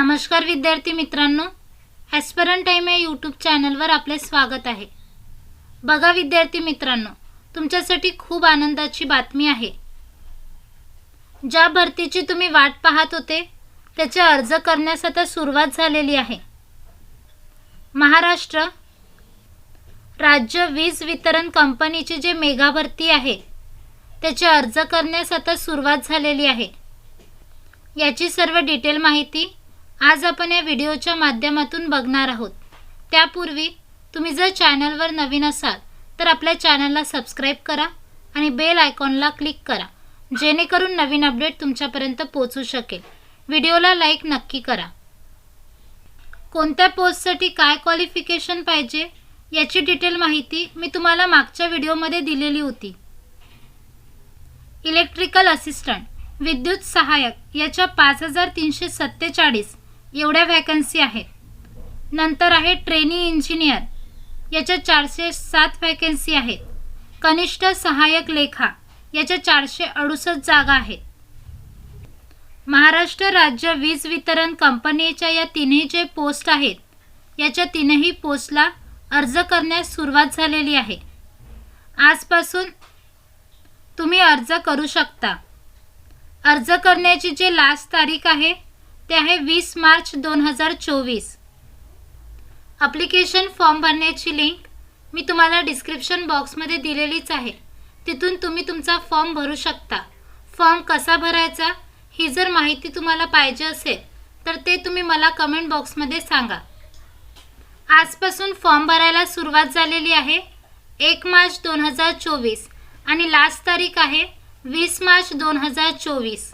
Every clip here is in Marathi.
नमस्कार विद्यार्थी मित्रांनो ॲस्परन टाईम या यूट्यूब चॅनलवर आपले स्वागत आहे. बघा विद्यार्थी मित्रांनो तुमच्यासाठी खूप आनंदाची बातमी आहे. ज्या भरतीची तुम्ही वाट पाहत होते त्याचे अर्ज करण्यास आता सुरुवात झालेली आहे. महाराष्ट्र राज्य वीज वितरण कंपनीची जे मेगा भरती आहे त्याचे अर्ज करण्यास आता सुरुवात झालेली आहे. याची सर्व डिटेल माहिती आज आपण या व्हिडिओच्या माध्यमातून बघणार आहोत. त्यापूर्वी तुम्ही जर चॅनलवर नवीन असाल तर आपल्या चॅनलला सबस्क्राईब करा आणि बेल आयकॉनला क्लिक करा जेणेकरून नवीन अपडेट तुमच्यापर्यंत पोहोचू शकेल. व्हिडिओला लाईक नक्की करा. कोणत्या पोस्टसाठी काय क्वालिफिकेशन पाहिजे याची डिटेल माहिती मी तुम्हाला मागच्या व्हिडिओमध्ये दिलेली होती. इलेक्ट्रिकल असिस्टंट विद्युत सहाय्यक याच्या पाच हजार तीनशे सत्तेचाळीस एवढ्या व्हॅकन्सी आहेत. नंतर आहे ट्रेनी इंजिनियर याच्या चारशे सात व्हॅकन्सी आहेत. कनिष्ठ सहाय्यक लेखा. याच्या चारशे अडुसष्ट जागा आहेत. महाराष्ट्र राज्य वीज वितरण कंपनीच्या या तिन्ही जे पोस्ट आहेत याच्या तीनही पोस्टला अर्ज करण्यास सुरुवात झालेली आहे. आजपासून तुम्ही अर्ज करू शकता. अर्ज करण्याची जे लास्ट तारीख आहे ते आहे वीस मार्च दोन हजार चोवीस. अप्लिकेशन फॉर्म भरण्याची लिंक मी तुम्हाला डिस्क्रिप्शन बॉक्समध्ये दिलेलीच आहे. तिथून तुम्ही तुमचा फॉर्म भरू शकता. फॉर्म कसा भरायचा ही जर माहिती तुम्हाला पाहिजे असेल तर ते तुम्ही मला कमेंट बॉक्समध्ये सांगा. आजपासून फॉर्म भरायला सुरुवात झालेली आहे एक मार्च दोन हजार चोवीस आणि लास्ट तारीख आहे वीस मार्च दोन हजार चोवीस.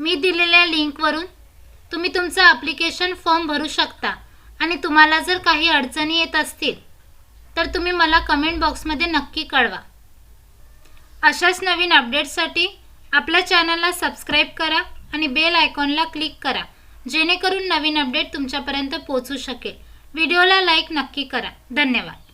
मी दिलेल्या लिंकवरून तुम्ही तुमचा ॲप्लिकेशन फॉर्म भरू शकता. आणि तुम्हाला जर काही अडचणी येत असतील तर तुम्ही मला कमेंट बॉक्समध्ये नक्की कळवा. अशाच नवीन अपडेट्ससाठी आपल्या चॅनलला सबस्क्राईब करा आणि बेल आयकॉनला क्लिक करा जेणेकरून नवीन अपडेट तुमच्यापर्यंत पोहोचू शकेल. व्हिडिओला लाईक नक्की करा. धन्यवाद.